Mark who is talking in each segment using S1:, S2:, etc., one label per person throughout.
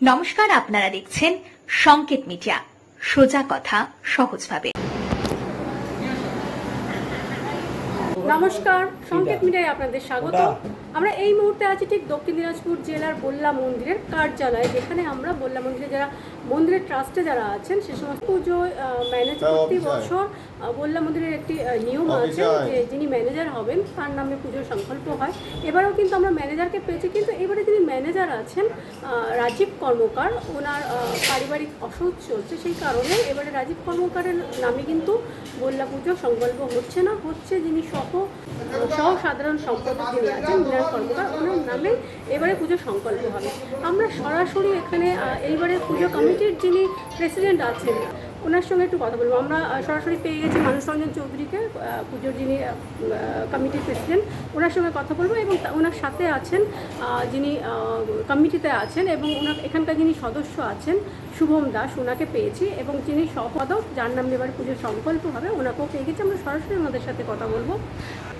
S1: নমস্কার আপনারা দেখছেন সংকেত মিডিয়া। সোজা কথা সহজভাবে।
S2: নমস্কার সংকেত মিডিয়ায় আপনাদের স্বাগত। আমরা এই মুহূর্তে আছি ঠিক দক্ষিণ দিনাজপুর জেলার বল্লা মন্দিরের কার্যালয়ে যেখানে আমরা বল্লা মন্দিরে যারা মন্দিরের ট্রাস্টে যারা আছেন সে সমস্ত পুজো ম্যানেজ প্রতি বছর আহ, বল্লা মন্দিরের একটি নিয়ম আছে যে যিনি ম্যানেজার হবেন তার নামে পুজোর সংকল্প হয়। এবারেও কিন্তু আমরা ম্যানেজারকে পেয়েছি কিন্তু এবারে যিনি ম্যানেজার আছেন রাজীব কর্মকার ওনার পারিবারিক অসুখ চলছে সেই কারণে এবারে রাজীব কর্মকারের নামে কিন্তু বল্লা পুজো সংকল্প হচ্ছে না। হচ্ছে যিনি সহ সহ সাধারণ সম্পাদক যিনি আছেন বিরাট কর্মকার ওনার নামে এবারে পুজো সংকল্প হবে। আমরা সরাসরি এখানে এইবারে পুজো কমিটির যিনি প্রেসিডেন্ট আছেন ওনার সঙ্গে একটু কথা বলব। আমরা সরাসরি পেয়ে গেছি মানুষ রঞ্জন চৌধুরীকে পুজোর যিনি কমিটির প্রেসিডেন্ট, ওনার সঙ্গে কথা বলব এবং ওনার সাথে আছেন যিনি কমিটিতে আছেন এবং ওনার এখানকার যিনি সদস্য আছেন, শুভম দাস, ওনাকে পেয়েছি এবং যিনি সম্পাদক, যার নাম এবার পুজোর সংকল্প হবে, ওনাকেও পেয়ে গেছি। আমরা সরাসরি ওনাদের সাথে কথা বলব।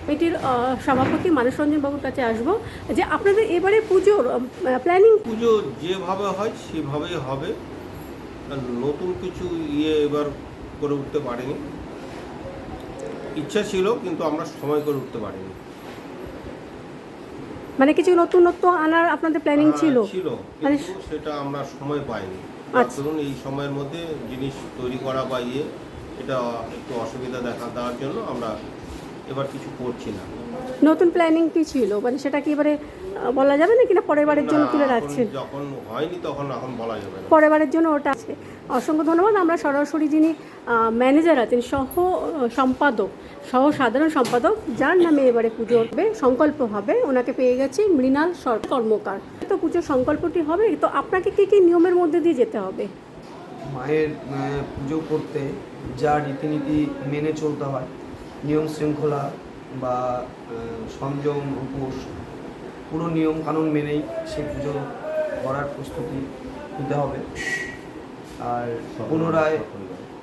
S2: কমিটির সভাপতি মানুষ রঞ্জন বাবুর কাছে আসব যে আপনাদের এবারে পুজোর প্ল্যানিং
S3: পুজো যেভাবে হয়, সেভাবেই হবে। নতুন কিছু ইয়ে এবার করে উঠতে পারিনি। ইচ্ছা ছিল কিন্তু আমরা সময় করে উঠতে পারিনি।
S2: মানে কিছু নতুনত্ব আনার আপনাদের প্ল্যানিং ছিল?
S3: ছিল
S2: মানে
S3: সেটা আমরা সময় পাইনি।
S2: আচ্ছা।
S3: ধরুন এই সময়ের মধ্যে জিনিস তৈরি করা বা ইয়ে এটা একটু অসুবিধা দেখা দেওয়ার জন্য আমরা এবার কিছু করছি না।
S2: নতুন প্ল্যানিং কি ছিল? মানে সেটা কি এবারে বলা যাবে না কিনা পরের বারের জন্য তুলে রাখছেন?
S3: যখন হয়নি তখন এখন বলা যাবে না।
S2: পরের বারের জন্য ওটা আছে। অসংখ্য ধন্যবাদ। আমরা সরাসরি যিনি ম্যানেজার আছেন সহ সম্পাদক সহ সাধারণ সম্পাদক যার নামে এবারে পুজো হবে সংকল্প হবে ওনাকে পেয়ে গেছি মৃণাল সর কর্মকার। তো পুজোর সংকল্পটি হবে। তো আপনাকে কি কি নিয়মের মধ্যে দিয়ে যেতে হবে?
S4: মায়ের পুজো করতে যা রীতিনীতি মেনে চলতে হয় নিয়ম শৃঙ্খলা বা সংযম উপোস পুরো নিয়ম কানুন মেনেই সেই পুজো করার প্রস্তুতি নিতে হবে। আর পুনরায়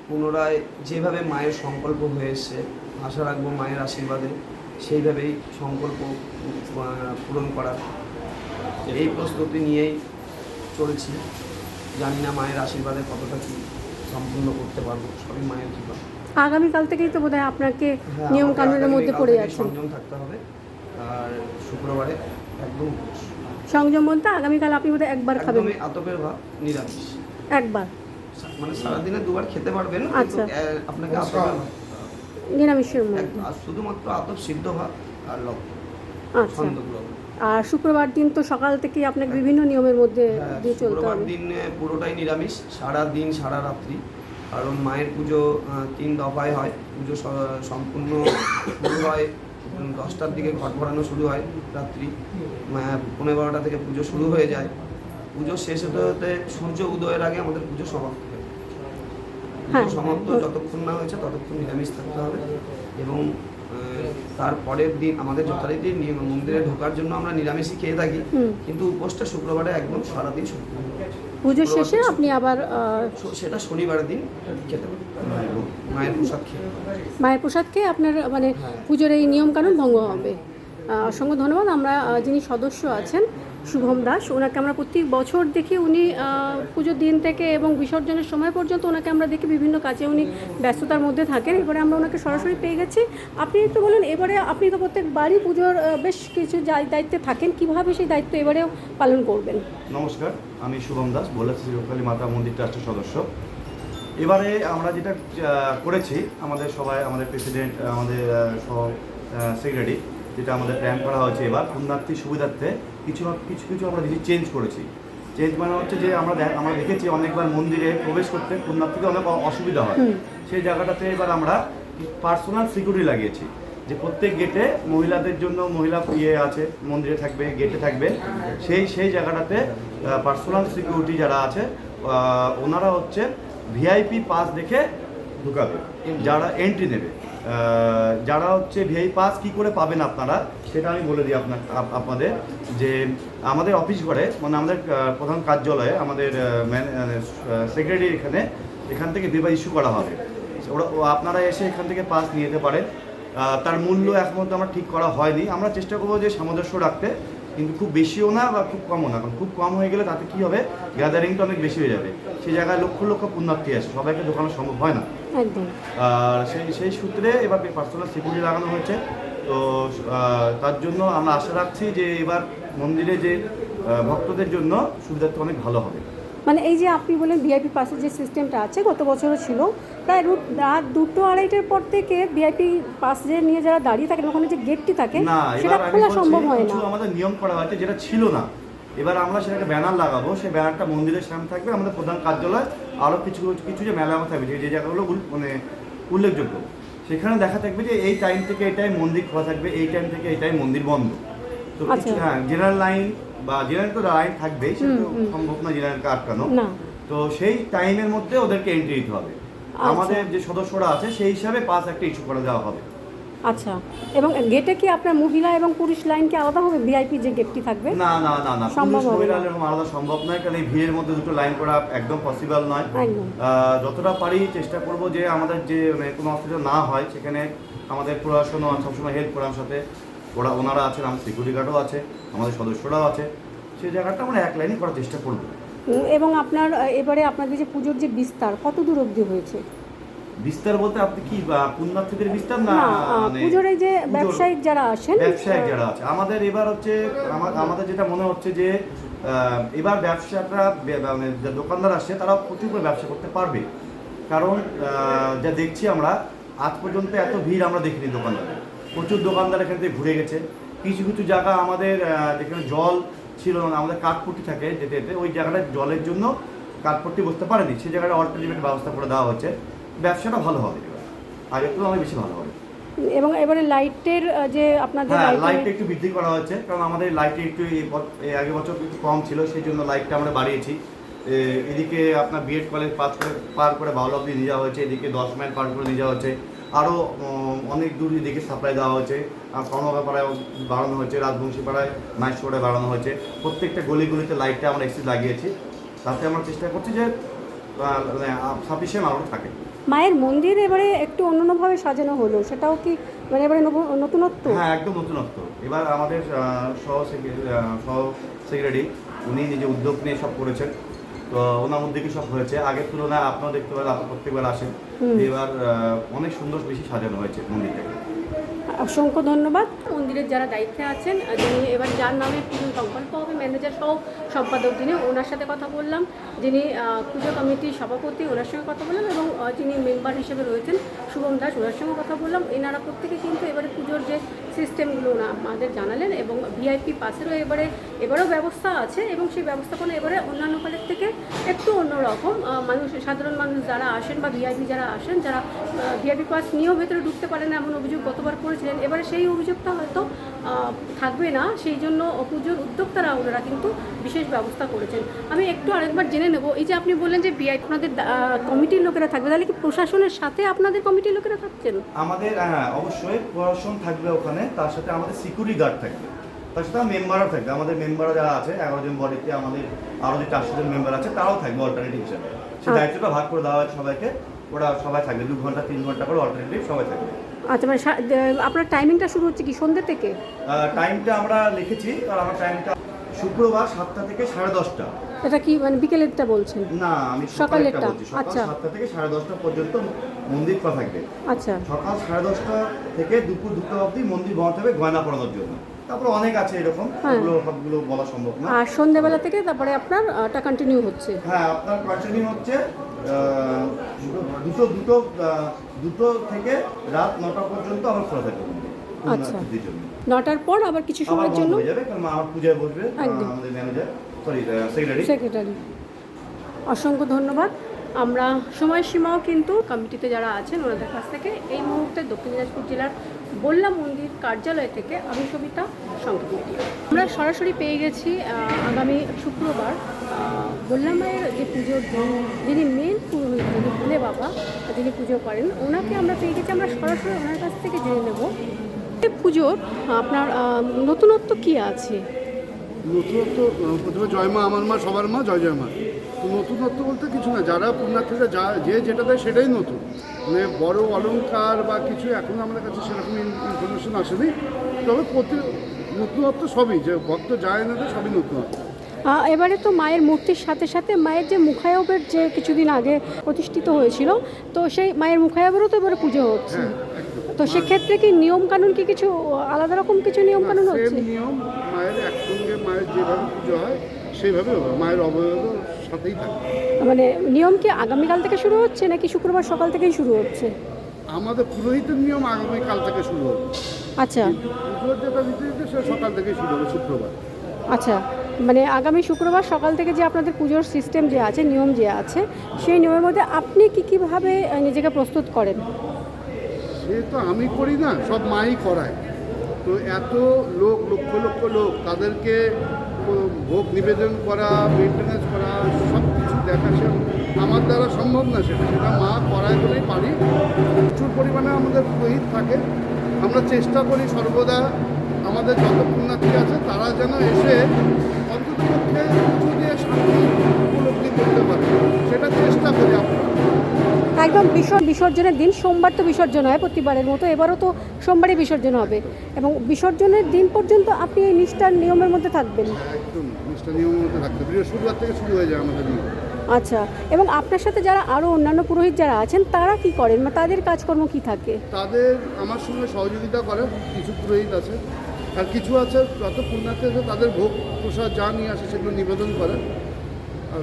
S4: পুনরায় যেভাবে মায়ের সংকল্প হয়ে আশা রাখব মায়ের আশীর্বাদে সেইভাবেই সংকল্প পূরণ করার। এই প্রস্তুতি নিয়েই চলছি। জানি না মায়ের আশীর্বাদে কতটা কি সম্পূর্ণ করতে পারব, সবই মায়ের কৃপা।
S2: আগামীকাল থেকেই তো বোধহয় আপনাকে
S4: হ্যাঁ,
S2: নিয়ম কানুনের মধ্যে পড়ে
S4: থেকে
S2: যাচ্ছেন
S4: সংযম থাকতে হবে। আর শুক্রবারে একদম
S2: সংযম বলতে আগামীকাল আপনি বোধহয় একবার খাবেন।
S4: আতপের ভাব নিরামিষ।
S2: একবার।
S4: মানে সারাদিনে দুবার খেতে পারবেন
S2: আচ্ছা।
S4: আপনাকে আতপের
S2: নিরামিষের মধ্যে।
S4: আর শুধুমাত্র আতপ সিদ্ধ ভাত আর লবণ।
S2: আচ্ছা। আর শুক্রবার দিন তো সকাল থেকে আপনাকে বিভিন্ন নিয়মের মধ্যে
S4: হ্যাঁ,
S2: দিয়ে চলতে
S4: শুক্রবার
S2: হবে
S4: দিন পুরোটাই নিরামিষ সারা দিন সারা রাত্রি। কারণ মায়ের পুজো তিন দফায় হয়। পুজো সম্পূর্ণ শুরু হয় দশটার দিকে ঘট ভরানো শুরু হয় রাত্রি। পনেরো বারোটা থেকে পুজো শুরু হয়ে যায়। পুজো শেষ হতে হতে সূর্য উদয়ের আগে আমাদের পুজো সমাপ্ত হয়।
S2: হ্যাঁ।
S4: পুজো সমাপ্ত যতক্ষণ না হয়েছে ততক্ষণ নিরামিষ থাকতে হবে এবং তারপরের দিন আমাদের যথারীতি মন্দিরে ঢোকার জন্য আমরা নিরামিষই খেয়ে থাকি। কিন্তু উপোসটা শুক্রবারে একদম সারাদিন শুক্র
S2: পুজোর শেষে আপনি আবার আহ,
S4: সেটা শনিবার দিন খেতে মায়ের প্রসাদ খেয়ে।
S2: মায়ের প্রসাদ খেয়ে আপনার মানে
S4: হ্যাঁ।
S2: পুজোর এই নিয়মকানুন ভঙ্গ হবে। আহ, অসংখ্য ধন্যবাদ। আমরা যিনি সদস্য আছেন শুভম দাস। ওনাকে আমরা প্রত্যেক বছর দেখি উনি পুজোর দিন থেকে এবং বিসর্জনের সময় পর্যন্ত ওনাকে আমরা দেখি বিভিন্ন কাজে। উনি ব্যস্ততার মধ্যে থাকেন। এবারে আমরা ওনাকে সরাসরি পেয়ে গেছি। আপনি একটু বলুন, এবারে আপনি তো প্রত্যেক বাড়ি পুজোর বেশ কিছু দায়িত্বে থাকেন। কীভাবে সেই দায়িত্ব এবারেও পালন করবেন?
S5: নমস্কার, আমি শুভম দাস ভোলা শ্রীকালী মাতা মন্দির ট্রাস্টের সদস্য। এবারে আমরা যেটা করেছি, আমাদের সবাই, আমাদের প্রেসিডেন্ট, আমাদের সহ সেক্রেটারি, যেটা আমাদের প্ল্যান করা হয়েছে এবার। পুণ্যার্থী সুবিধার্থে কিছু কিছু কিছু আমরা কিছু চেঞ্জ করেছি। চেঞ্জ মানে হচ্ছে যে আমরা আমরা দেখেছি অনেকবার মন্দিরে প্রবেশ করতে পুণ্যার্থীদের অনেক অসুবিধা হয়। সেই জায়গাটাতে এবার আমরা পার্সোনাল সিকিউরিটি লাগিয়েছি যে প্রত্যেক গেটে মহিলাদের জন্য মহিলা ইয়ে আছে মন্দিরে থাকবে গেটে থাকবে। সেই সেই জায়গাটাতে পার্সোনাল সিকিউরিটি যারা আছে ওনারা হচ্ছে ভিআইপি পাস দেখে ঢুকাবে যারা এন্ট্রি নেবে। যারা হচ্ছে ভিআই পাস কি করে পাবেন আপনারা, সেটা আমি বলে দিই আপনার আপনাদের যে আমাদের অফিস ঘরে মানে আমাদের প্রধান কার্যালয়ে আমাদের সেক্রেটারি এখানে, এখান থেকে বিবাহ ইস্যু করা হবে। ওরা আপনারা এসে এখান থেকে পাস নিয়ে যেতে পারেন। তার মূল্য এখন পর্যন্ত আমরা ঠিক করা হয়নি। আমরা চেষ্টা করব যে সামঞ্জস্য রাখতে কিন্তু খুব বেশিও না বা খুব কমও না। কারণ খুব কম হয়ে গেলে তাতে কি হবে? গ্যাদারিংটা অনেক বেশি হয়ে যাবে। সেই জায়গায় লক্ষ লক্ষ পুণ্যার্থী আসে। সবাইকে ঢোকানো সম্ভব হয় না। আর সেই সেই সূত্রে এবার পার্সোনাল সিকিউরিটি লাগানো হয়েছে তো তার জন্য আমরা আশা রাখছি যে এবার মন্দিরে যে ভক্তদের জন্য সুবিধাটা অনেক ভালো হবে।
S2: মানে এই যে আপনি বলেন ভিআইপি পাসের যে সিস্টেমটা আছে গত বছরও ছিল। প্রায় রুট রাত দুটো আড়াইটার পর থেকে ভিআইপি পাস যে নিয়ে যারা দাঁড়িয়ে থাকেন ওখানে যে গেটটি থাকে সেটা খোলা সম্ভব হয় না।
S5: আমাদের নিয়ম করা হয়েছে যেটা ছিল না। এবার আমরা সেটাকে ব্যানার লাগাবো সেই ব্যানারটা মন্দিরের সামনে থাকবে আমাদের প্রধান কার্যালয় আরও কিছু কিছু যে মেলা থাকবে যে যে জায়গাগুলো মানে উল্লেখযোগ্য। সেখানে দেখা থাকবে যে এই টাইম থেকে এই টাইম মন্দির খোলা থাকবে এই টাইম থেকে এই টাইম মন্দির বন্ধ। তো
S2: আচ্ছা।
S5: হ্যাঁ জেনারেল লাইন বা জেনারেল তো লাইন থাকবেই সেটা তো। সম্ভব না জেনারেলকে আটকানো তো সেই টাইমের মধ্যে ওদেরকে এন্ট্রি দিতে হবে।
S2: আচ্ছা।
S5: আমাদের যে সদস্যরা আছে সেই হিসাবে পাস একটা ইস্যু করে দেওয়া হবে।
S2: আচ্ছা। এবং গেটে কি আপনার মহিলা এবং পুরুষ লাইন কি আলাদা হবে? ভিআইপি যে গেটটি থাকবে?
S5: না না না না।
S2: সম্ভব
S5: মহিলা এরকম আলাদা সম্ভব নয় কারণ এই ভিড়ের মধ্যে দুটো লাইন করা একদম পসিবল নয়। যতটা পারি চেষ্টা করব যে আমাদের যে মানে কোনো অসুবিধা না হয় সেখানে আমাদের প্রশাসনও সবসময় হেল্প করার সাথে। ওরা ওনারা আছেন আমার সিকিউরিটি গার্ডও আছে আমাদের সদস্যরাও আছে। সেই জায়গাটা আমরা এক লাইনে করার চেষ্টা করব।
S2: এবং আপনার এবারে আপনাদের যে পুজোর যে বিস্তার কত দূর অবধি হয়েছে?
S5: বিস্তার বলতে আপনি কি পুণ্যার্থীদের বিস্তার না মানে
S2: পুজোর এই যে ব্যবসায়িক যারা আসেন
S5: ব্যবসায়িক যারা আছে। আমাদের এবার হচ্ছে আমাদের যেটা মনে হচ্ছে যে এবার ব্যবসাটা মানে যে দোকানদার আসছে তারা প্রচুর ব্যবসা করতে পারবে। কারণ যা দেখছি আমরা আজ পর্যন্ত এত ভিড় আমরা দেখিনি দোকানদারে প্রচুর দোকানদার এখান থেকে ঘুরে গেছে। কিছু কিছু জায়গা আমাদের যেখানে জল ছিল না আমাদের কাঠপুটি থাকে যেতে যেতে ওই জায়গাটায় জলের জন্য কাঠপুটি বসতে পারেনি। সেই জায়গাটা অল্টারনেটিভ ব্যবস্থা করে দেওয়া হচ্ছে ব্যবসাটা ভালো হবে। এবার আগের তুলনায় অনেক বেশি ভালো হবে।
S2: এবং এবারে লাইটের যে আপনাদের
S5: হ্যাঁ লাইটটা একটু বৃদ্ধি করা হয়েছে। কারণ আমাদের লাইটটা একটু আগের বছর একটু কম ছিল সেই জন্য লাইটটা আমরা বাড়িয়েছি। এদিকে আপনার বিএড কলেজ পাস করে পার করে বাউল অব্দি নিয়ে যাওয়া হয়েছে। এদিকে দশ মাইল পার করে নিয়ে যাওয়া হয়েছে। আরও অনেক দূর এদিকে সাপ্লাই দেওয়া হয়েছে। আর কর্মপাড়ায় বাড়ানো হয়েছে রাজবংশী পাড়ায় মাইশপাড়ায় বাড়ানো হয়েছে। প্রত্যেকটা গলি গলিতে লাইটটা আমরা এক্সিস লাগিয়েছি। তাতে আমরা চেষ্টা করছি যে সাফিসিয়েন্ট আরও থাকে।
S2: মায়ের মন্দির এবারে একটু অন্যান্যভাবে সাজানো হলো সেটাও কি মানে এবারে নতুনত্ব?
S5: হ্যাঁ একদম নতুনত্ব। এবার আমাদের সহ সহ সেক্রেটারি উনি নিজে উদ্যোগ নিয়ে সব করেছেন। তো ওনার মধ্যে কি সব হয়েছে? আগের তুলনায় আপনারা দেখতে পারেন আপনার প্রত্যেকবার আসেন। এবার অনেক সুন্দর বেশি সাজানো হয়েছে মন্দিরটাকে।
S2: অসংখ্য ধন্যবাদ। মন্দিরের যারা দায়িত্বে আছেন যিনি এবার যার নামে পুজো সংকল্প হবে ম্যানেজার সহ সম্পাদক যিনি ওনার সাথে কথা বললাম। যিনি পুজো কমিটির সভাপতি ওনার সঙ্গে কথা বললাম এবং যিনি মেম্বার হিসেবে রয়েছেন শুভম দাস ওনার সঙ্গে কথা বললাম। এনারা প্রত্যেকে কিন্তু এবারে পুজোর যে সিস্টেমগুলো ওনা আমাদের জানালেন এবং ভিআইপি পাসেরও এবারে, এবারও ব্যবস্থা আছে এবং সেই ব্যবস্থাপনা এবারে অন্যান্য কালের থেকে একটু অন্যরকম। মানুষ, সাধারণ মানুষ যারা আসেন বা ভিআইপি যারা আসেন, যারা ভিআইপি পাস নিয়েও ভেতরে ঢুকতে পারেন এমন অভিযোগ গতবার করেছিলেন। এবারে সেই অভিযোগটা হয়তো থাকবে না সেই জন্য পুজোর উদ্যোক্তারা ওনারা কিন্তু বিশেষ ব্যবস্থা করেছেন। আমি একটু আরেকবার জেনে নেব এই যে আপনি বললেন যে বিআই আপনাদের কমিটির লোকেরা থাকবে তাহলে কি প্রশাসনের সাথে আপনাদের কমিটির লোকেরা থাকছেন?
S5: আমাদের হ্যাঁ অবশ্যই প্রশাসন থাকবে ওখানে তার সাথে আমাদের সিকিউরিটি গার্ড থাকবে। তার সাথে মেম্বারও থাকবে আমাদের মেম্বার যারা আছে এগারো জন বডিতে আমাদের আরও যে চারশো জন মেম্বার আছে তারাও থাকবে অল্টারনেটিভ হিসেবে। সেই
S2: আচ্ছা।
S5: দায়িত্বটা ভাগ করে দেওয়া হয়েছে সবাইকে। ওরা সবাই থাকবে দু ঘণ্টা তিন ঘণ্টা করে অল্টারনেটিভ সবাই থাকবে।
S2: আচ্ছা মানে আপনার টাইমিংটা শুরু হচ্ছে কি সন্ধ্যে থেকে?
S5: টাইমটা আমরা লিখেছি আর আমার টাইমটা শুক্রবার সাতটা থেকে সাড়ে দশটা।
S2: এটা কি মানে বিকেলেরটা বলছেন?
S5: না আমি
S2: সকালেরটা, আচ্ছা।
S5: সাতটা থেকে সাড়ে দশটা পর্যন্ত মন্দির খোলা থাকবে।
S2: আচ্ছা।
S5: সকাল সাড়ে দশটা থেকে দুপুর দুটো অবধি মন্দির বন্ধ হবে গয়না পড়ানোর জন্য। তারপর অনেক আছে এরকম
S2: হ্যাঁ।
S5: ওগুলো সবগুলো বলা সম্ভব না।
S2: আর সন্ধ্যেবেলা থেকে তারপরে আপনার আহটা কন্টিনিউ হচ্ছে।
S5: হ্যাঁ আপনার কন্টিনিউ হচ্ছে দুটো দুটো দুটো থেকে রাত নটা পর্যন্ত আমার খোলা মন্দির
S2: আচ্ছা। নটার পর আবার কিছু সময়ের জন্য?
S5: হয়ে যাবে কারণ আমার পূজায় বসবে আমাদের ম্যানেজার সরি সেক্রেটারি
S2: সেক্রেটারি অসংখ্য ধন্যবাদ। আমরা সময়সীমাও কিন্তু কমিটিতে যারা আছেন, ওনাদের কাছ থেকে এই মুহূর্তে দক্ষিণ দিনাজপুর জেলার বল্লা মন্দির কার্যালয় থেকে আমি সবিতা সংকেত। আমরা সরাসরি পেয়ে গেছি আগামী শুক্রবার বল্লা মায়ের যে পুজোর দিন, যিনি মেন পুরোহিত, যিনি ভোলে বাবা, যিনি পুজো করেন, ওনাকে আমরা পেয়ে গেছি। আমরা সরাসরি ওনার কাছ থেকে জেনে নেব পুজোর, আপনার নতুনত্ব কী আছে?
S6: নতুনত্ব প্রথমে জয় মা, আমার মা, সবার মা, জয় জয় মা। নতুনত্ব বলতে কিছু না যারা পুণ্যার্থীরা যা যে যেটা দেয় সেটাই নতুন। মানে বড় অলংকার বা কিছু এখন আমাদের কাছে সেরকম ইনফরমেশন আসেনি। তবে প্রতি নতুনত্ব সবই যে ভক্ত যায় না তো সবই নতুনত্ব
S2: এবারে তো মায়ের মূর্তির সাথে সাথে মায়ের যে মুখায়বের যে কিছুদিন আগে প্রতিষ্ঠিত হয়েছিল তো সেই মায়ের মুখায়বেরও তো এবারে পুজো হচ্ছে।
S6: হ্যাঁ
S2: তো সেক্ষেত্রে কি নিয়ম কানুন কি কিছু আলাদা রকম কিছু নিয়ম কানুন হচ্ছে?
S6: নিয়ম মায়ের একসঙ্গে মায়ের যেভাবে পুজো হয় সেইভাবে মায়ের অবয়ব সাথেই থাকে
S2: মানে নিয়ম কি আগামীকাল থেকে শুরু হচ্ছে নাকি শুক্রবার সকাল থেকেই শুরু হচ্ছে?
S6: আমাদের পুরোহিতের নিয়ম আগামীকাল থেকে শুরু হবে।
S2: আচ্ছা।
S6: পুজোর যেটা রীতি রীতি সে সকাল থেকে শুরু হবে শুক্রবার।
S2: আচ্ছা মানে আগামী শুক্রবার সকাল থেকে যে আপনাদের পুজোর সিস্টেম যে আছে নিয়ম যে আছে সেই নিয়মের মধ্যে আপনি কি কীভাবে নিজেকে প্রস্তুত করেন?
S6: সে তো আমি করি না সব মাই করায়। তো এত লোক লক্ষ লক্ষ লোক তাদেরকে ভোগ নিবেদন করা মেনটেন্যান্স করা সব কিছু দেখা সে আমার দ্বারা সম্ভব না সেটা। সেটা মা করায় বলেই পারি। প্রচুর পরিমাণে আমাদের পুরোহিত থাকে। আমরা চেষ্টা করি সর্বদা আমাদের যত পুণ্যার্থী আছে তারা যেন এসে অন্ততপক্ষে পুজো দিয়ে শান্তি উপলব্ধি করতে পারে। সেটা চেষ্টা
S2: একদম বিসর বিসর্জনের দিন সোমবার তো বিসর্জন হয় প্রতিবারের মতো এবারও তো সোমবারই বিসর্জন হবে। এবং বিসর্জনের দিন পর্যন্ত আপনি এই নিষ্ঠার নিয়মের মধ্যে থাকবেন।
S6: একদম নিষ্ঠা নিয়মের মধ্যে থাকতে বৃহস্পতিবার থেকে শুরু হয়ে যায় আমাদের
S2: আচ্ছা এবং আপনার সাথে যারা আরও অন্যান্য পুরোহিত যারা আছেন তারা কি করেন? বা তাদের কাজকর্ম কি থাকে?
S6: তাদের আমার সঙ্গে সহযোগিতা করে কিছু পুরোহিত আছে। আর কিছু আছে যত পুণ্যার্থী আছে তাদের ভোগ প্রসাদ যা নিয়ে আসে সেগুলো নিবেদন করে।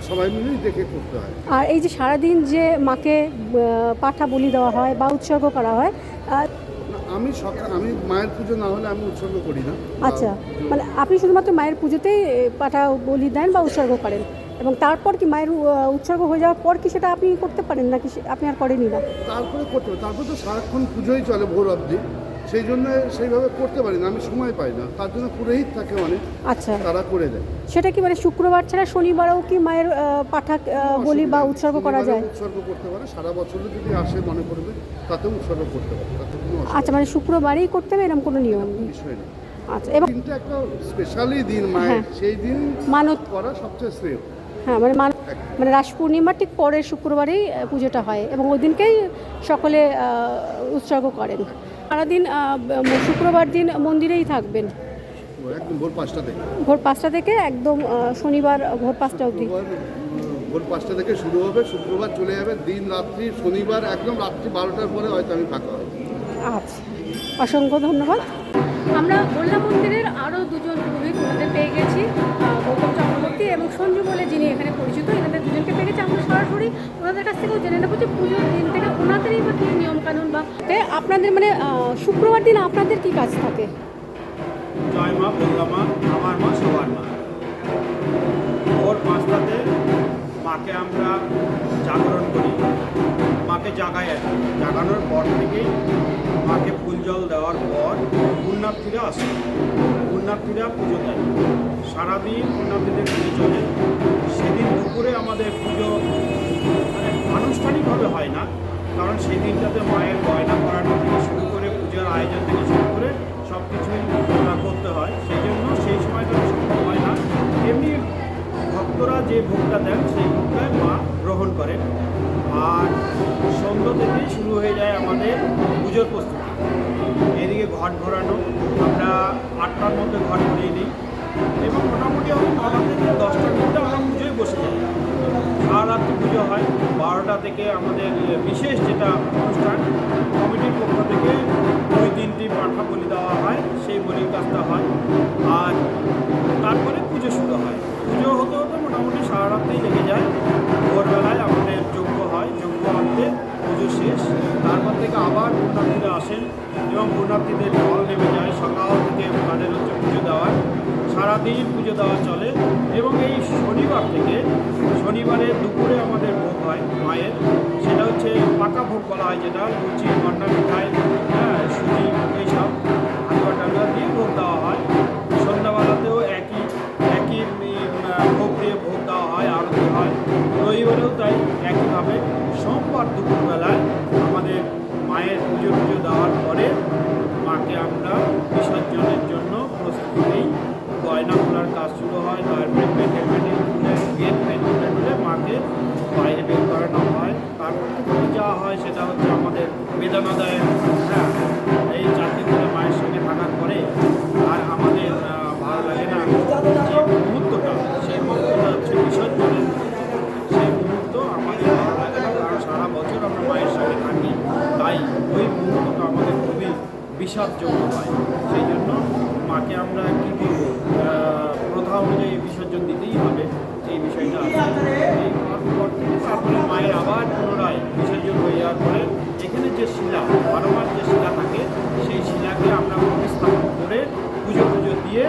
S6: সবাই মিলেই দেখে করতে হয়।
S2: আর এই যে সারাদিন যে মাকে পাঠা বলি দেওয়া হয় বা উৎসর্গ করা হয়
S6: আমি সকাল আমি মায়ের পুজো না হলে আমি উৎসর্গ করি না।
S2: আচ্ছা মানে আপনি শুধুমাত্র মায়ের পুজোতেই পাঠা বলি দেন বা উৎসর্গ করেন? এবং তারপর কি মায়ের উৎসর্গ হয়ে যাওয়ার পর কি সেটা আপনি করতে পারেন নাকি আপনি আর করেনই না?
S6: তারপরে করতে পারি তারপরে তো সারাক্ষণ পুজোই চলে ভোর অবধি। সেই জন্য সেইভাবে করতে পারি না আমি সময় পাই না। তার জন্য পুরোহিত থাকে অনেক
S2: আচ্ছা।
S6: তারা করে দেয়।
S2: সেটা কি মানে শুক্রবার ছাড়া শনিবারও কি মায়ের পাঠা বলি বা উৎসর্গ করা যায়?
S6: উৎসর্গ করতে পারে সারা বছরও যদি আসে মনে করবে তাতেও উৎসর্গ করতে পারে তাতে কোনো
S2: আচ্ছা মানে শুক্রবারই করতে হবে এরকম কোনো নিয়ম? নেই।
S6: বিষয়
S2: আচ্ছা এবং
S6: দিনটা একটা স্পেশালি দিন মায়ের
S2: হ্যাঁ।
S6: সেই দিন
S2: মানত
S6: করা সবচেয়ে শ্রেয়।
S2: হ্যাঁ মানে মান মানে রাস পূর্ণিমার ঠিক পরের শুক্রবারেই পুজোটা হয় এবং ওই দিনকেই সকলে উৎসর্গ করেন। সারাদিন শুক্রবার দিন মন্দিরেই থাকবেন।
S6: ভোর পাঁচটা থেকে।
S2: ভোর পাঁচটা থেকে একদম শনিবার ভোর পাঁচটা অবধি।
S6: ভোর পাঁচটা থেকে শুরু হবে শুক্রবার চলে যাবে দিন রাত্রি শনিবার একদম রাত্রি বারোটার পরে হয়তো আমি ফাঁকা
S2: আচ্ছা অসংখ্য ধন্যবাদ। আমরা গোল্লা মন্দিরের আরও দুজন পুরোহিত ওনাদের পেয়ে গেছি গৌতম চক্রবর্তী এবং সঞ্জু বলে যিনি এখানে পরিচিত এনাদের দুজনকে পেয়ে গেছি। আমরা সরাসরি ওনাদের কাছ থেকেও জেনে নেব যে পুজোর দিন থেকে ওনাদেরই বা কী নিয়মকানুন বা আপনাদের মানে শুক্রবার দিন আপনাদের কি কাজ থাকে?
S7: জয় মা বললা মা, আমার মা, সবার মা। ভোর পাঁচটাতে মাকে আমরা জাগরণ করি। মাকে জাগাই আর জাগানোর পর থেকেই মাকে ফুল জল দেওয়ার পর পুণ্যার্থীরা আসে। পুণ্যার্থীরা পুজো দেয়। সারাদিন পুণ্যার্থীদের পুজো চলে। সেদিন দুপুরে আমাদের পুজো মানে আনুষ্ঠানিকভাবে হয় না। কারণ সেই দিনটাতে মায়ের গয়না করানো থেকে শুরু করে পূজার আয়োজন থেকে শুরু করে সব কিছুই করতে হয়। সেই জন্য সেই সময়টা সম্ভব হয় না, এমনি ভক্তরা যে ভোগটা দেন সেই ভোগটাই মা গ্রহণ করেন। আর সন্ধ্যা থেকেই শুরু হয়ে যায় আমাদের পুজোর প্রস্তুতি। এদিকে ঘট ভরানো আমরা আটটার মধ্যে ঘট ভরিয়ে নিই। এবং মোটামুটি আমি নটা থেকে দশটার মধ্যে আমরা পুজোয় বসে যাই। সারা রাত্রি পুজো হয়। বারোটা থেকে আমাদের বিশেষ যেটা অনুষ্ঠান, কমিটির পক্ষ থেকে দুই তিনটি পাঠা বলি দেওয়া হয়, সেই বলির কাজটা হয়। আর তারপরে পুজো শুরু হয়। পুজো হতে হতে মোটামুটি সারা রাত্রেই লেগে যায়। ভোরবেলায় আমাদের যজ্ঞ হয়, যজ্ঞ আনতে পুজো শেষ। তারপর থেকে আবার পুণ্যার্থীরা আসেন এবং পুণ্যার্থীদের জল নেমে যায়। সকাল থেকে তাদের হচ্ছে পুজো দেওয়ার। সারাদিন পুজো দেওয়া চলে এবং এই শনিবার থেকে শনিবারে দুপুরে আমাদের ভোগ হয় মায়ের। সেটা হচ্ছে পাকা ভোগ বলা হয় যেটা, লুচি, মন্ডা, মিঠাই বিষাদযোগ্য হয়। সেই জন্য মাকে আমরা কী করব প্রথা অনুযায়ী বিসর্জন দিতেই হবে এই বিষয়টা এই পর থেকে তারপরে মায়ের আবার পুনরায় বিসর্জন হয়ে যাওয়ার পরে এখানে যে শিলা বারোবার যে শিলা থাকে সেই শিলাকে আমরা প্রতিস্থাপন করে পুজো পুজো দিয়ে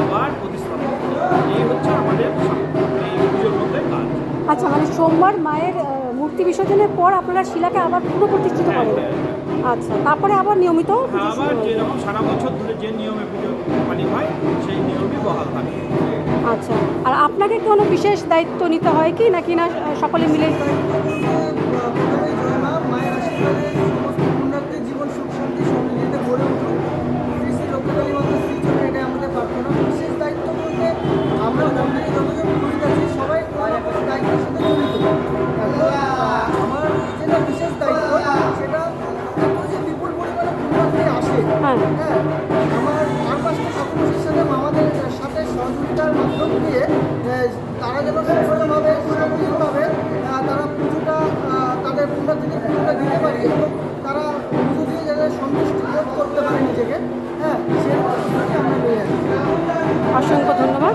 S7: আবার প্রতিস্থাপন করি। এই হচ্ছে আমাদের এই পুজোর মধ্যে কাজ।
S2: আচ্ছা মানে সোমবার মায়ের মূর্তি বিসর্জনের পর আপনারা শিলাকে আবার পুনঃপ্রতিষ্ঠিত
S7: হ্যাঁ,
S2: করেন।
S7: হ্যাঁ,
S2: আচ্ছা তারপরে আবার নিয়মিত
S7: আবার যেরকম সারা বছর ধরে যে নিয়মে পুজো হয় সেই নিয়মই বহাল থাকে।
S2: আচ্ছা আর আপনাকে কোনো বিশেষ দায়িত্ব নিতে হয় কি নাকি না সকলে মিলে?
S8: মাধ্যম দিয়ে তারা যেন সুন্দরভাবে সুরক্ষিতভাবে তারা পুজোটা তাদের পুণ্যার্থীদের পুজোটা দিতে পারে এবং তারা পুজো দিয়ে যাতে সন্তুষ্ট বোধ করতে পারে নিজেকে হ্যাঁ সেই নিয়ে
S2: অসংখ্য ধন্যবাদ।